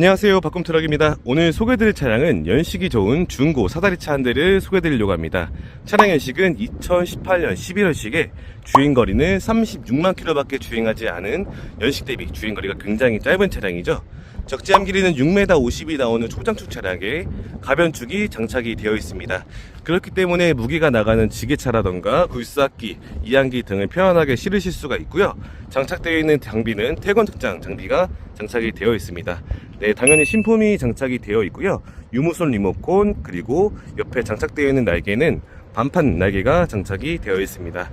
안녕하세요. 박꿈트럭입니다. 오늘 소개드릴 차량은 연식이 좋은 중고 사다리차 한 대를 소개드리려고 합니다. 차량 연식은 2018년 11월식에 주행거리는 36만 킬로밖에 주행하지 않은 연식 대비 주행거리가 굉장히 짧은 차량이죠. 적재함 길이는 6m 50이 나오는 초장축 차량에 가변축이 장착이 되어 있습니다. 그렇기 때문에 무게가 나가는 지게차라던가 굴삭기, 이항기 등을 편안하게 실으실 수가 있고요. 장착되어 있는 장비는 태건 특장 장비가 장착이 되어 있습니다 네, 당연히 신품이 장착이 되어 있고요. 유무선 리모콘 그리고 옆에 장착되어 있는 날개는 반판 날개가 장착이 되어 있습니다.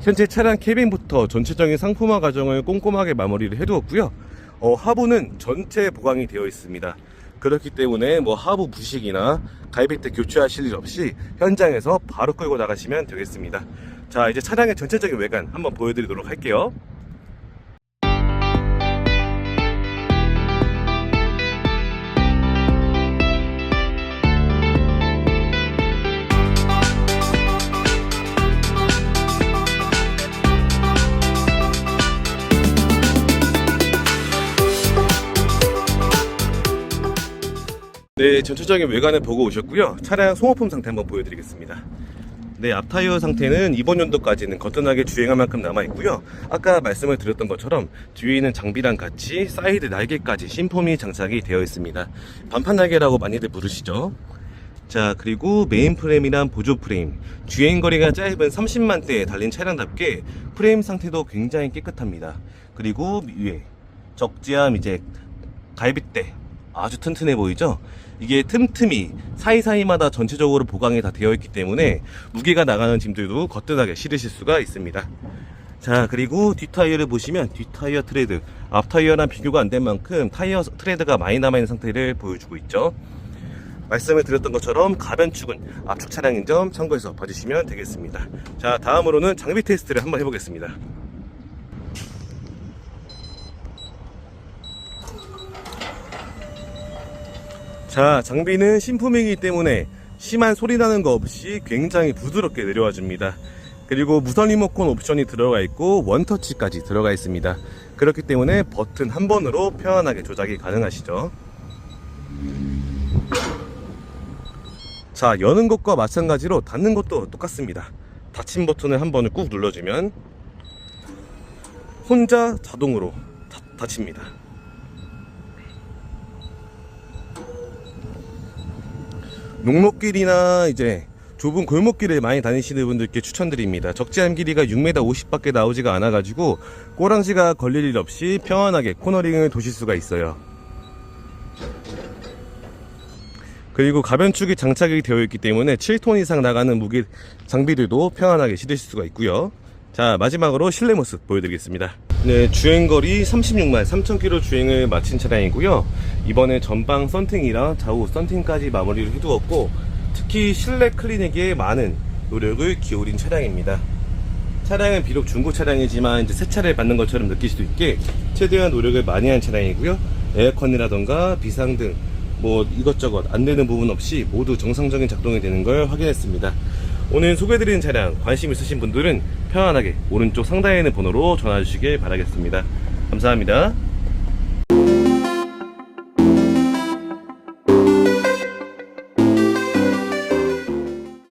현재 차량 캐빈부터 전체적인 상품화 과정을 꼼꼼하게 마무리를 해두었고요. 어, 하부는 전체 보강이 되어 있습니다. 그렇기 때문에 뭐 하부 부식이나 때 교체하실 일 없이 현장에서 바로 끌고 나가시면 되겠습니다. 자, 이제 차량의 전체적인 외관 한번 보여드리도록 할게요. 네, 전체적인 외관을 보고 오셨고요. 차량 소모품 상태 한번 보여드리겠습니다. 네, 앞타이어 상태는 이번 연도까지는 거뜬하게 주행할 만큼 남아 있고요. 아까 말씀을 드렸던 것처럼 뒤에 있는 장비랑 같이 사이드 날개까지 신품이 장착이 되어 있습니다. 반판 날개라고 많이들 부르시죠. 자, 그리고 메인 프레임이랑 보조 프레임. 주행 거리가 짧은 30만대에 달린 차량답게 프레임 상태도 굉장히 깨끗합니다. 그리고 위에 적재함 이제 갈빗대 아주 튼튼해 보이죠? 이게 틈틈이 사이사이마다 전체적으로 보강이 다 되어 있기 때문에 무게가 나가는 짐들도 거뜬하게 실으실 수가 있습니다. 자 그리고 뒷타이어를 보시면 뒷타이어 트레드 앞타이어랑 비교가 안 된 만큼 타이어 트레드가 많이 남아있는 상태를 보여주고 있죠. 말씀을 드렸던 것처럼 가변축은 앞축 차량인 점 참고해서 봐주시면 되겠습니다. 자 다음으로는 장비 테스트를 한번 해보겠습니다. 자, 장비는 신품이기 때문에 심한 소리 나는 거 없이 굉장히 부드럽게 내려와 줍니다. 그리고 무선 리모컨 옵션이 들어가 있고 원터치까지 들어가 있습니다. 그렇기 때문에 버튼 한 번으로 편안하게 조작이 가능하시죠. 자, 여는 것과 마찬가지로 닫는 것도 똑같습니다. 닫힌 버튼을 한 번을 꾹 눌러주면 혼자 자동으로 닫- 닫힙니다. 농목길이나 이제 좁은 골목길을 많이 다니시는 분들께 추천드립니다. 적재함 길이가 6m 50밖에 나오지가 않아가지고 꼬랑지가 걸릴 일 없이 평안하게 코너링을 도실 수가 있어요. 그리고 가변축이 장착이 되어 있기 때문에 7톤 이상 나가는 무게 장비들도 편안하게 실으실 수가 있고요. 자 마지막으로 실내 모습 보여드리겠습니다. 네 주행거리 36만 3,000km 주행을 마친 차량이고요. 이번에 전방 썬팅이랑 좌우 썬팅까지 마무리를 해두었고 특히 실내 클리닉에 많은 노력을 기울인 차량입니다. 차량은 비록 중고 차량이지만 이제 새 차를 받는 것처럼 느낄 수 있게 최대한 노력을 많이 한 차량이고요. 에어컨이라던가 비상등 뭐 이것저것 안 되는 부분 없이 모두 정상적인 작동이 되는 걸 확인했습니다. 오늘 소개해드리는 차량 관심 있으신 분들은 편안하게 오른쪽 상단에 있는 번호로 전화 주시길 바라겠습니다. 감사합니다.